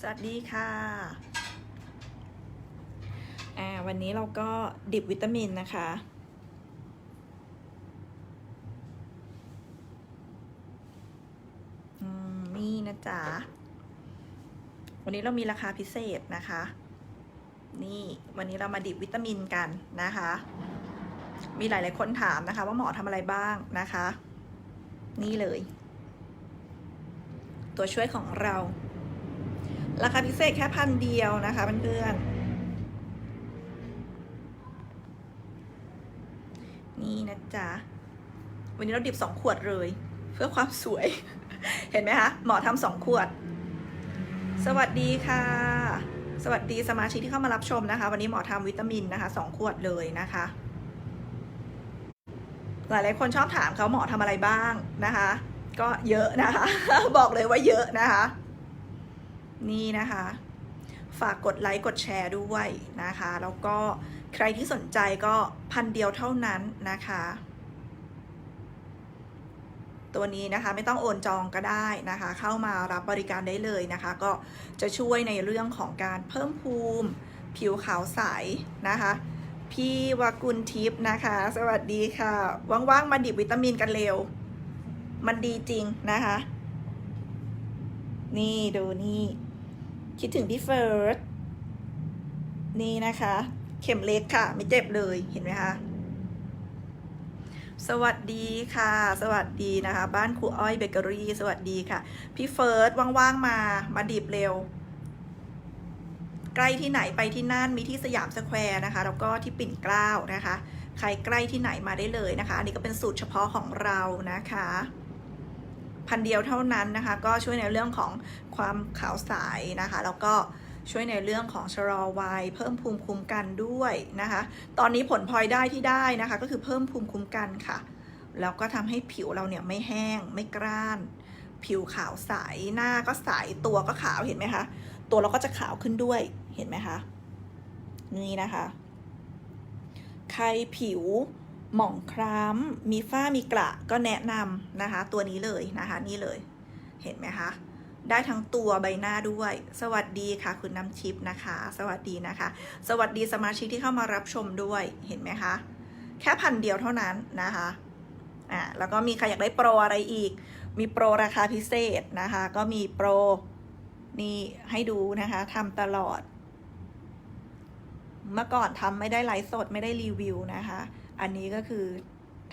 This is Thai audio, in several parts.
สวัสดีค่ะอ่าวันนี้เราก็ดิบวิตามินนะคะ อืม นี่นะจ๊ะ วันนี้เรามีราคาพิเศษนะคะ นี่วันนี้เรามาดิบวิตามินกันนะคะ มีหลาย ๆ คนถามนะคะ ว่าหมอทำอะไรบ้างนะคะ นี่เลย ตัวช่วยของเรา ราคาพิเศษแค่พันเดียวนะคะเพื่อนๆนี่นะจ๊ะ วันนี้เราดิบสองขวดเลย เพื่อความสวย เห็นไหมคะ หมอทำสองขวด สวัสดีค่ะ สวัสดีสมาชิกที่เข้ามารับชมนะคะ วันนี้หมอทำวิตามินนะคะสองขวดเลยนะคะหลายๆคนชอบถามเขาหมอทำอะไรบ้างนะคะ ก็เยอะนะคะ บอกเลยว่าเยอะนะคะ นี่นะคะ ฝากกดไลค์กดแชร์ด้วยนะคะ แล้วก็ใครที่สนใจก็พันเดียวเท่านั้นนะคะ ตัวนี้นะคะไม่ต้องโอนจองก็ได้นะคะ เข้ามารับบริการได้เลยนะคะ ก็จะช่วยในเรื่องของการเพิ่มภูมิ ผิวขาวใสนะคะ พี่วากุลทิพย์นะคะ สวัสดีค่ะ ว่างๆมาดิบวิตามินกันเร็ว มันดีจริงนะคะ นี่ดูนี่ คิดถึงพี่เฟิร์ส นี่นะคะ เข็มเล็กค่ะ ไม่เจ็บเลยเห็นไหมคะ สวัสดีค่ะ สวัสดีนะคะ บ้านครูอ้อยเบเกอรี่สวัสดีค่ะ พี่เฟิร์สว่างๆมา มาดิบเร็ว ใกล้ที่ไหนไปที่นั่นมีที่สยามสแควร์นะคะ แล้วก็ที่ปิ่นเกล้านะคะ ใครใกล้ที่ไหนมาได้เลยนะคะ อันนี้ก็เป็นสูตรเฉพาะของเรานะคะ พันเดียวเท่านั้นนะคะ ก็ช่วยในเรื่องของความขาวใสนะคะ แล้วก็ช่วยในเรื่องของชะลอวัยเพิ่มภูมิคุ้มกันด้วยนะคะ ตอนนี้ผลพลอยได้ที่ได้นะคะ ก็คือเพิ่มภูมิคุ้มกันค่ะ แล้วก็ทำให้ผิวเราเนี่ยไม่แห้งไม่กร้าน ผิวขาวใสหน้าก็ใสตัวก็ขาวเห็นไหมคะ ตัวเราก็จะขาวขึ้นด้วยเห็นไหมคะ นี่นะคะ ใครผิว หมองคล้ำมีฝ้ามีกระก็แนะนำนะคะ ตัวนี้เลยนะคะนี่เลย เห็นไหมคะ ได้ทั้งตัวใบหน้าด้วย สวัสดีค่ะ คุณน้ำชิปนะคะ สวัสดีนะคะ สวัสดีสมาชิกที่เข้ามารับชมด้วยเห็นไหมคะ แค่พันเดียวเท่านั้นนะคะอ่าแล้วก็มีใครอยากได้โปรอะไรอีก มีโปรราคาพิเศษนะคะ ก็มีโปรนี่ให้ดูนะคะทำตลอด เมื่อก่อนทำไม่ได้ไลฟ์สดไม่ได้รีวิวนะคะ อันนี้ก็คือ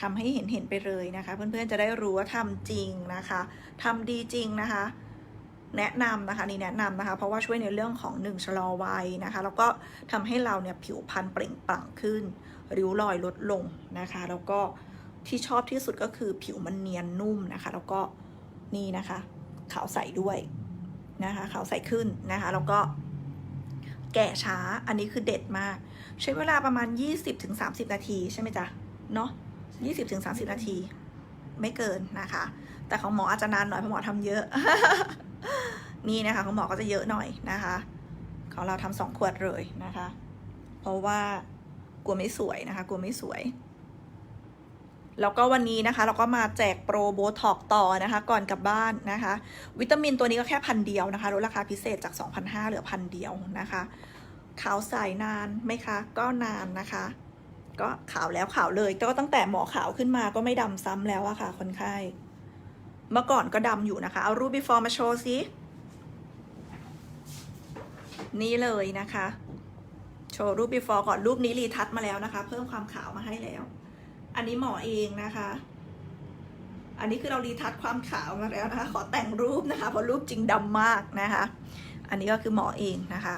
ทำให้เห็นเห็นไปเลยนะคะ เพื่อนๆจะได้รู้ว่าทำจริงนะคะทำดีจริงนะคะ แนะนำนะคะนี่แนะนำนะคะ เพราะว่าช่วยในเรื่องของหนึ่งชะลอวัยนะคะ แล้วก็ทำให้เราเนี่ยผิวพรรณเปล่งปลั่งขึ้น ริ้วรอยลดลงนะคะ แล้วก็ที่ชอบที่สุดก็คือผิวมันเนียนนุ่มนะคะ แล้วก็นี่นะคะขาวใสด้วยนะคะขาวใสขึ้นนะคะ แล้วก็แก่ช้าอันนี้คือเด็ดมาก ใช้เวลาประมาณ 20-30 นาทีใช่ไหมจ๊ะ เนาะ20-30 นาที ไม่เกินนะคะ แต่ของหมออาจจะนานหน่อยเพราะหมอทำเยอะ นี่นะคะของหมอก็จะเยอะหน่อยนะคะ ของเราทำสองขวดเลยนะคะ เพราะว่ากลัวไม่สวยนะคะ กลัวไม่สวยแล้วก็วันนี้นะคะเราก็มาแจกโปรโบท็อกต่อนะคะ ก่อนกลับบ้านนะคะ วิตามินตัวนี้ก็แค่พันเดียวนะคะลดราคาพิเศษจาก 2,500เหลือพันเดียวนะคะ ขาวใสนานไหมคะ ก็นานนะคะ ก็ขาวแล้วขาวเลยก็ตั้งแต่หมอขาวขึ้นมาก็ไม่ดำซ้ำแล้วอะค่ะ คนไข้ เมื่อก่อนก็ดำอยู่นะคะ เอารูป before มาโชว์สินี่เลยนะคะ โชว์รูป before ก่อนรูปนี้รีทัชมาแล้วนะคะ เพิ่มความขาวมาให้แล้ว อันนี้หมอเองนะคะ อันนี้คือเรารีทัชความขาวมาแล้วนะคะ ขอแต่งรูปนะคะ เพราะรูปจริงดำมากนะคะ อันนี้ก็คือหมอเองนะคะ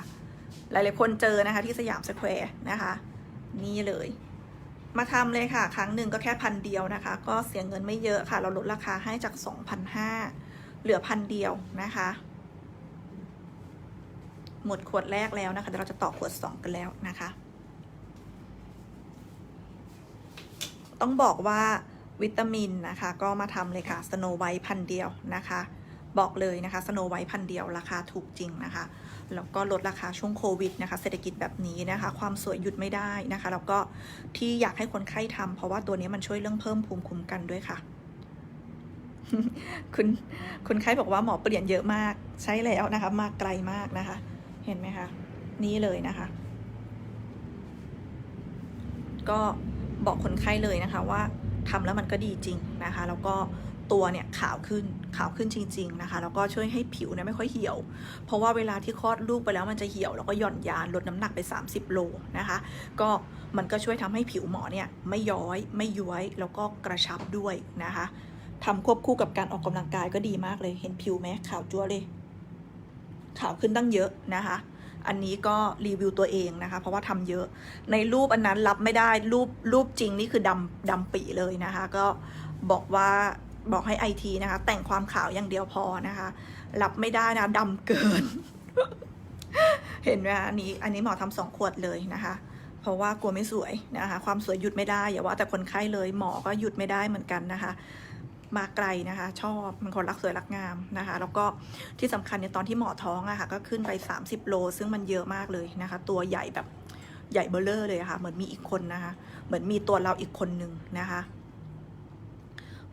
หลายๆคนเจอนะคะที่สยามสแควร์นะคะ นี่เลย มาทำเลยค่ะ ครั้งหนึ่งก็แค่พันเดียวนะคะ ก็เสียเงินไม่เยอะค่ะ เราลดราคาให้จาก 2,500 เหลือพันเดียวนะคะ หมดขวดแรกแล้วนะคะเดี๋ยวเราจะต่อขวด 2 กันแล้วนะคะ ต้องบอกว่าวิตามินนะคะ ก็มาทำเลยค่ะสโนไวท์พันเดียวนะคะ บอกเลยนะคะสโนไวท์พันเดียวราคาถูกจริงนะคะ แล้วก็ลดราคาช่วงโควิดนะคะเศรษฐกิจแบบนี้นะคะ ความสวยหยุดไม่ได้นะคะ แล้วก็ที่อยากให้คนไข้ทำเพราะว่าตัวนี้มันช่วยเรื่องเพิ่มภูมิคุ้มกันด้วยค่ะ คุณคุณไข้บอกว่าหมอเปลี่ยนเยอะมากใช่แล้วนะคะ มาไกลมากนะคะ เห็นไหมคะนี่เลยนะคะ ก็บอกคนไข้เลยนะคะว่าทำแล้วมันก็ดีจริงนะคะ แล้วก็ ตัวเนี่ยขาวขึ้นขาวขึ้นจริง ๆ นะคะ แล้วก็ช่วยให้ผิวเนี่ยไม่ค่อยเหี่ยว เพราะว่าเวลาที่คลอดลูกไปแล้วมันจะเหี่ยวแล้วก็หย่อนยานลดน้ำหนักไป 30 โลนะคะ ก็มันก็ช่วยทำให้ผิวหมอเนี่ยไม่ย้อย ไม่ย้วยแล้วก็กระชับด้วยนะคะทำควบคู่กับการออกกำลังกายก็ดีมากเลยเห็นผิวไหมขาวจั๊วเลยขาวขึ้นตั้งเยอะนะคะ อันนี้ก็รีวิวตัวเองนะคะ เพราะว่าทำเยอะ ในรูปอันนั้นรับไม่ได้รูปรูปจริงนี่คือดำดำปีเลยนะคะ ก็บอกว่า บอกให้ไอทีนะคะ แต่งความขาวอย่างเดียวพอนะคะ รับไม่ได้นะดำเกิน เห็นไหมคะอันนี้อันนี้หมอทำสองขวดเลยนะคะ เพราะว่ากลัวไม่สวยนะคะ ความสวยหยุดไม่ได้อย่าว่าแต่คนไข้เลยหมอก็หยุดไม่ได้เหมือนกันนะคะ มาไกลนะคะ ชอบมันคนรักสวยรักงามนะคะ แล้วก็ที่สำคัญเนี่ยตอนที่หมอท้องอะค่ะ ก็ขึ้นไป 30 โล ซึ่งมันเยอะมากเลยนะคะ ตัวใหญ่แบบใหญ่เบลเลอร์เลยะค่ะ เหมือนมีอีกคนนะคะ เหมือนมีตัวเราอีกคนหนึ่งนะคะ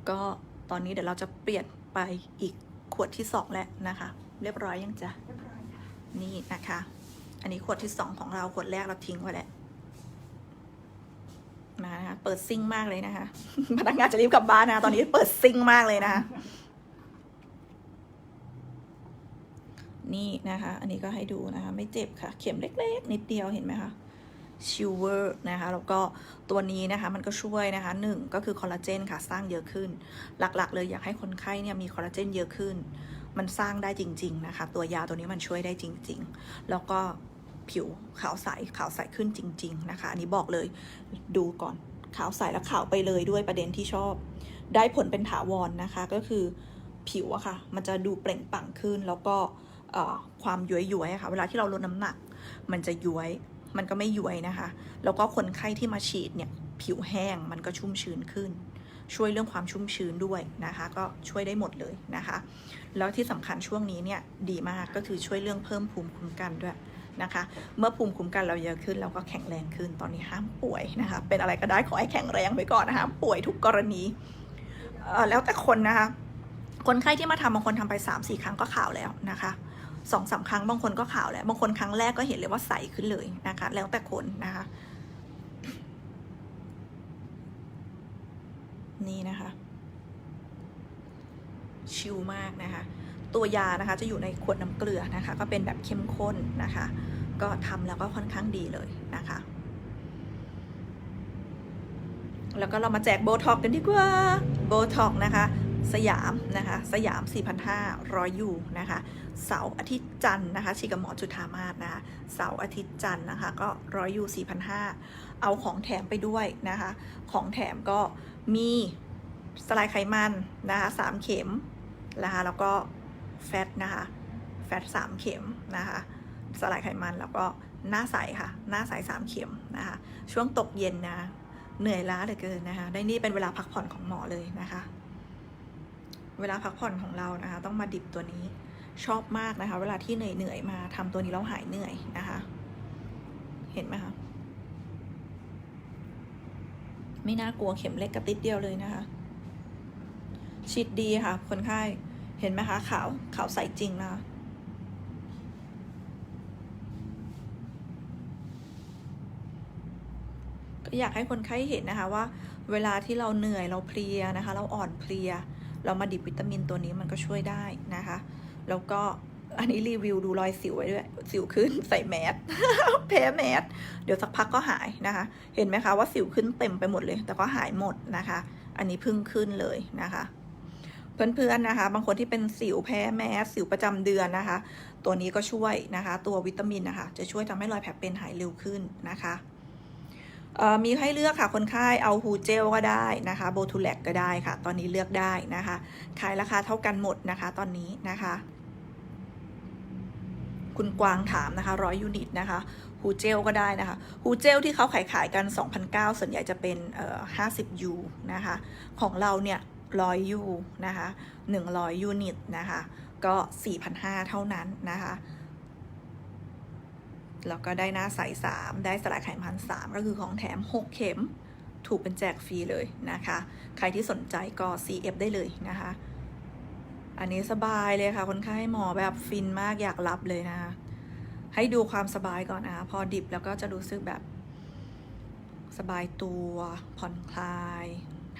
ก็ ตอนนี้เดี๋ยวเราจะเปลี่ยนไปอีกขวดที่สองแล้วนะคะ เรียบร้อยยังจ๊ะเรียบร้อยค่ะนี่นะคะ อันนี้ขวดที่สองของเราขวดแรกเราทิ้งไว้แล้วมานะคะเปิดซิ่งมากเลยนะคะพนักงานจะรีบกลับบ้านนะตอนนี้เปิดซิ่งมากเลยนะคะนี่นะคะ อันนี้ก็ให้ดูนะคะ ไม่เจ็บค่ะ เข็มเล็ก ๆ นิดเดียวเห็นไหมคะ ชิลเวอร์นะคะ แล้วก็ตัวนี้นะคะมันก็ช่วยนะคะหนึ่งก็คือคอลลาเจนค่ะสร้างเยอะขึ้น หลักๆ เลยอยากให้คนไข้เนี่ยมีคอลลาเจนเยอะขึ้น มันสร้างได้จริง ๆ นะคะ ตัวยาตัวนี้มันช่วยได้จริง ๆ แล้วก็ผิวขาวใสขาวใสขึ้นจริง ๆ นะคะ อันนี้บอกเลยดูก่อนขาวใสแล้วขาวไปเลยด้วยประเด็นที่ชอบ ได้ผลเป็นถาวรนนะคะก็คือผิวอะค่ะ มันจะดูเปล่งปลั่งขึ้นแล้วก็ความย้วยๆค่ะ เวลาที่เราลดน้ำหนัก มันจะย้วย มันก็ไม่ย้วยนะคะ แล้วก็คนไข้ที่มาฉีดเนี่ยผิวแห้งมันก็ชุ่มชื้นขึ้น ช่วยเรื่องความชุ่มชื้นด้วยนะคะ ก็ช่วยได้หมดเลยนะคะ แล้วที่สำคัญช่วงนี้เนี่ยดีมากก็คือช่วยเรื่องเพิ่มภูมิคุ้มกันด้วยนะคะ เมื่อภูมิคุ้มกันเราเยอะขึ้นเราก็แข็งแรงขึ้นตอนนี้ห้ามป่วยนะคะ เป็นอะไรก็ได้ขอให้แข็งแรงไว้ก่อนนะคะป่วยทุกกรณีแล้วแต่คนนะคะคนไข้ที่มาทำบางคนทำไป3าสี่ครั้งก็ข่าวแล้วนะคะ สองสาครั้งบางคนก็ขาวแล้วบางคนครั้งแรกก็เห็นเลยว่าใสขึ้นเลยนะคะ แล้วแต่คนนะคะ นี่นะคะ ชิลมากนะคะ ตัวยานะคะจะอยู่ในขวดน้ำเกลือนะคะ ก็เป็นแบบเข้มข้นนะคะ ก็ทำแล้วก็ค่อนข้างดีเลยนะคะแล้วก็เรามาแจกโบท็อกกันดีกว่า โบท็อกนะคะ สยามนะคะสยาม 4,500ยูนะคะเสาร์อาทิตย์จันทร์นะคะชีกับหมอจุธามาศนะคะเสาร์อาทิตย์จันทร์นะคะก็ร้อยยู4,500 เอาของแถมไปด้วยนะคะของแถมก็มีสลายไขมันนะคะสามเข็มนะคะแล้วก็แฟตนะคะแฟตสามเข็มนะคะสลายไขมันแล้วก็หน้าใสค่ะ หน้าใสสามเข็มนะคะช่วงตกเย็นนะเหนื่อยล้าเหลือเกินนะคะได้นี่เป็นเวลาพักผ่อนของหมอเลยนะคะ เวลาพักผ่อนของเรานะคะ ต้องมาดิบตัวนี้ชอบมากนะคะ เวลาที่เหนื่อยๆมาทำตัวนี้แล้วหายเหนื่อยนะคะ เห็นไหมคะไม่น่ากลัวเข็มเล็กกระติดเดียวเลยนะคะฉีดดีค่ะ คนไข้เห็นไหมคะขาวขาวใสจริงนะคะก็อยากให้คนไข้เห็นนะคะว่า เวลาที่เราเหนื่อยเราเพลียนะคะ เราอ่อนเพลีย เรามาดิบวิตามินตัวนี้มันก็ช่วยได้นะคะ แล้วก็อันนี้รีวิวดูรอยสิวไว้ด้วย สิวขึ้นใส่แมสแพ้แมสเดี๋ยวสักพักก็หายนะคะ เห็นไหมคะว่าสิวขึ้นเต็มไปหมดเลย แต่ก็หายหมดนะคะ อันนี้พิ่งขึ้นเลยนะคะ เพื่อนๆนะคะ บางคนที่เป็นสิวแพ้แมสสิวประจำเดือนนะคะ ตัวนี้ก็ช่วยนะคะ ตัววิตามินนะคะ จะช่วยทำให้รอยแผลเป็นหายเร็วขึ้นนะคะ มีให้เลือกค่ะคนไข้เอาฮูเจลก็ได้นะคะโบทูแลกก็ได้ค่ะ ตอนนี้เลือกได้นะคะขายราคาเท่ากันหมดนะคะ ตอนนี้นะคะ คุณกวางถามนะคะร้อยยูนิตนะคะฮูเจลก็ได้นะคะฮูเจลที่เขาขายขายกัน 2,009 ส่วนใหญ่จะเป็นเอ่อ50 ยูนะคะ ของเราเนี่ยร้อยยูนะคะ100 ยูนิตนะคะ ก็ 4,500 เท่านั้นนะคะ แล้วก็ได้หน้าใสสามได้สลายไขมันสามก็คือของแถม 6 เข็ม ถูกเป็นแจกฟรีเลยนะคะ ใครที่สนใจก็ CF ได้เลยนะคะ อันนี้สบายเลยค่ะ คนไข้หมอแบบฟินมากอยากรับเลยนะคะให้ดูความสบายก่อนนะคะพอดิบแล้วก็จะรู้สึกแบบ สบายตัวผ่อนคลาย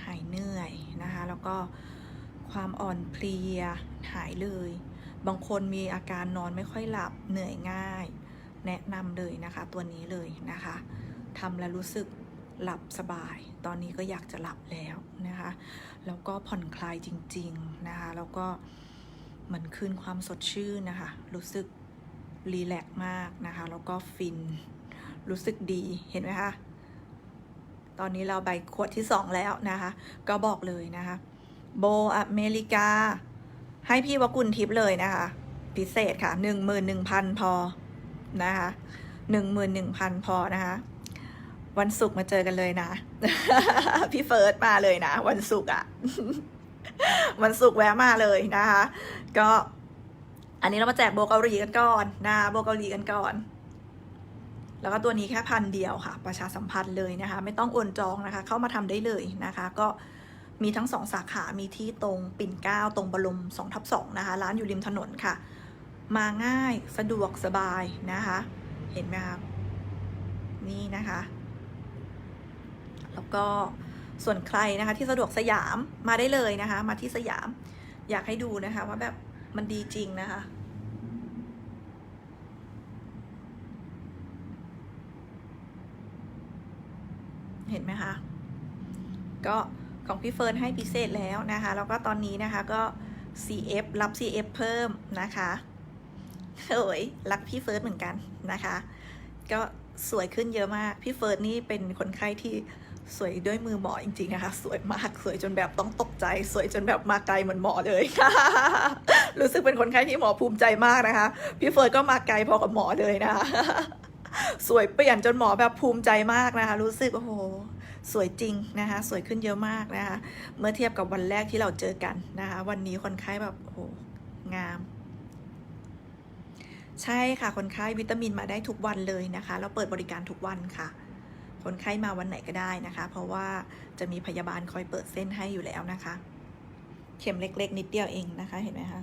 หายเหนื่อยนะคะ แล้วก็ความอ่อนเพลียหายเลย บางคนมีอาการนอนไม่ค่อยหลับเหนื่อยง่าย แนะนำเลยนะคะ ตัวนี้เลยนะคะทำแล้วรู้สึกหลับสบาย ตอนนี้ก็อยากจะหลับแล้วนะคะ แล้วก็ผ่อนคลายจริง ๆ นะคะ แล้วก็เหมือนคืนความสดชื่นนะคะ รู้สึกรีแลกมากนะคะ แล้วก็ฟิน รู้สึกดี เห็นไหมคะ ตอนนี้เราใบขวดที่สองแล้วนะคะ ก็บอกเลยนะคะ โบอเมริกา ให้พี่วกุลทิปเลยนะคะ พิเศษค่ะหนึ่งหมื่นหนึ่งพันพอ นะคะหนึ่งหมื่นหนึ่งพันพอนะคะ วันศุกร์มาเจอกันเลยนะ พี่เฟิร์สมาเลยนะ วันศุกร์อะวันศุกร์แวะมาเลยนะคะ ก็อันนี้เรามาแจกโบเกาหลีกันก่อนนะโบเกาหลีกันก่อน แล้วก็ตัวนี้แค่พันเดียวค่ะ ประชาสัมพันธ์เลยนะคะ ไม่ต้องโอนจองนะคะ เข้ามาทำได้เลยนะคะ ก็มีทั้งสองสาขา มีที่ตรงปิ่นเกล้าตรงบรมสองทับสองนะคะ ร้านอยู่ริมถนนค่ะ มาง่ายสะดวกสบายนะคะ เห็นไหมคะนี่นะคะ แล้วก็ส่วนใครนะคะที่สะดวกสยามมาได้เลยนะคะ มาที่สยาม อยากให้ดูนะคะว่าแบบมันดีจริงนะคะเห็นไหมคะ ก็ของพี่เฟิร์นให้พิเศษแล้วนะคะ แล้วก็ตอนนี้นะคะก็ CF รับ CF เพิ่มนะคะ โอ้ยรักพี่เฟิร์สเหมือนกันนะคะ ก็สวยขึ้นเยอะมาก พี่เฟิร์สนี่เป็นคนไข้ที่สวยด้วยมือหมอจริงๆนะคะ สวยมากสวยจนแบบต้องตกใจ สวยจนแบบมาไกลเหมือนหมอเลยรู้สึกเป็นคนไข้ที่หมอภูมิใจมากนะคะ พี่เฟิร์สก็มาไกลพอกับหมอเลยนะคะสวยเปลี่ยนจนหมอแบบภูมิใจมากนะคะ รู้สึกโอ้โหสวยจริงนะคะ สวยขึ้นเยอะมากนะคะ เมื่อเทียบกับวันแรกที่เราเจอกันนะคะ วันนี้คนไข้แบบโอ้โหงาม ใช่ค่ะ คนไข้วิตามินมาได้ทุกวันเลยนะคะ เราเปิดบริการทุกวันค่ะ คนไข้มาวันไหนก็ได้นะคะ เพราะว่าจะมีพยาบาลคอยเปิดเส้นให้อยู่แล้วนะคะ เข็มเล็กๆ นิดเดียวเองนะคะ เห็นไหมคะ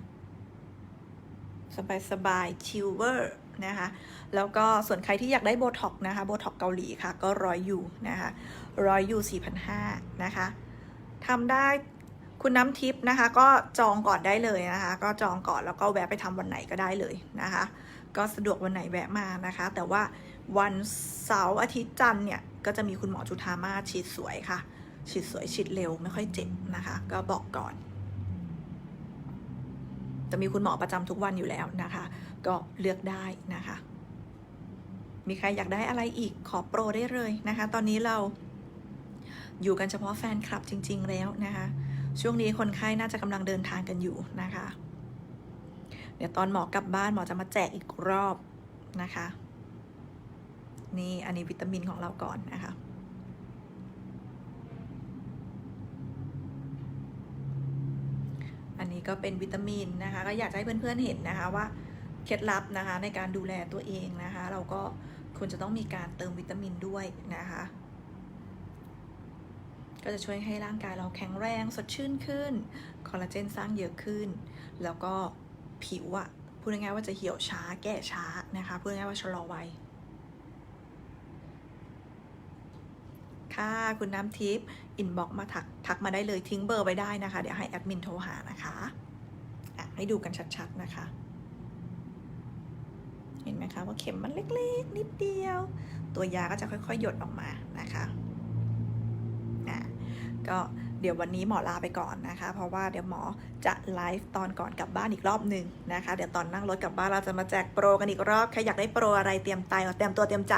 สบายสบายชิลเวอร์นะคะ แล้วก็ส่วนใครที่อยากได้โบท็อกนะคะโบท็อกเกาหลีค่ะ ก็ร้อยอยู่นะคะร้อยอยู่สี่พันห้านะคะทำได้ คุณน้ำทิพย์นะคะ ก็จองก่อนได้เลยนะคะ ก็จองก่อนแล้วก็แวะไปทำวันไหนก็ได้เลยนะคะ ก็สะดวกวันไหนแวะมานะคะ แต่ว่าวันเสาร์อาทิตย์จันทร์เนี่ยก็จะมีคุณหมอจุธามาฉีดสวยค่ะ ฉีดสวยฉีดเร็วไม่ค่อยเจ็บนะคะ ก็บอกก่อนจะมีคุณหมอประจำทุกวันอยู่แล้วนะคะ ก็เลือกได้นะคะ มีใครอยากได้อะไรอีกขอโปรได้เลยนะคะ ตอนนี้เราอยู่กันเฉพาะแฟนคลับจริง ๆ แล้วนะคะ ช่วงนี้คนไข้น่าจะกำลังเดินทางกันอยู่นะคะ เดี๋ยวตอนหมอกลับบ้านหมอจะมาแจกอีกรอบนะคะ นี่อันนี้วิตามินของเราก่อนนะคะอันนี้ก็เป็นวิตามินนะคะ ก็อยากให้เพื่อนๆเห็นนะคะว่าเคล็ดลับนะคะในการดูแลตัวเองนะคะ เราก็ควรจะต้องมีการเติมวิตามินด้วยนะคะ ก็จะช่วยให้ร่างกายเราแข็งแรงสดชื่นขึ้น คอลลาเจนสร้างเยอะขึ้น แล้วก็ผิวอะพูดง่ายๆว่าจะเหี่ยวช้าแก่ช้านะคะ พูดง่ายๆว่าชะลอวัยค่ะคุณน้ำทิพย์อินบ็อกมาทักทักมาได้เลยทิ้งเบอร์ไว้ได้นะคะ เดี๋ยวให้แอดมินโทรหานะคะะให้ดูกันชัดๆนะคะ เห็นไหมคะว่าเข็มมันเล็กๆ นิดเดียว ตัวยาก็จะค่อยๆ หยดออกมานะคะ ก็เดี๋ยววันนี้หมอลาไปก่อนนะคะ เพราะว่าเดี๋ยวหมอจะไลฟ์ตอนก่อนกลับบ้านอีกรอบหนึ่งนะคะ เดี๋ยวตอนนั่งรถกลับบ้านเราจะมาแจกโปรกันอีกรอบ ใครอยากได้โปรอะไรเตรียมใจเตรียมตัวเตรียมใจ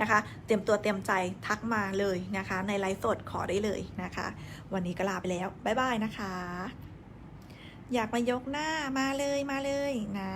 นะคะ เตรียมตัวเตรียมใจทักมาเลยนะคะ ในไลฟ์สดขอได้เลยนะคะ วันนี้ก็ลาไปแล้วบ๊ายบายนะคะ อยากมายกหน้ามาเลยมาเลยนะ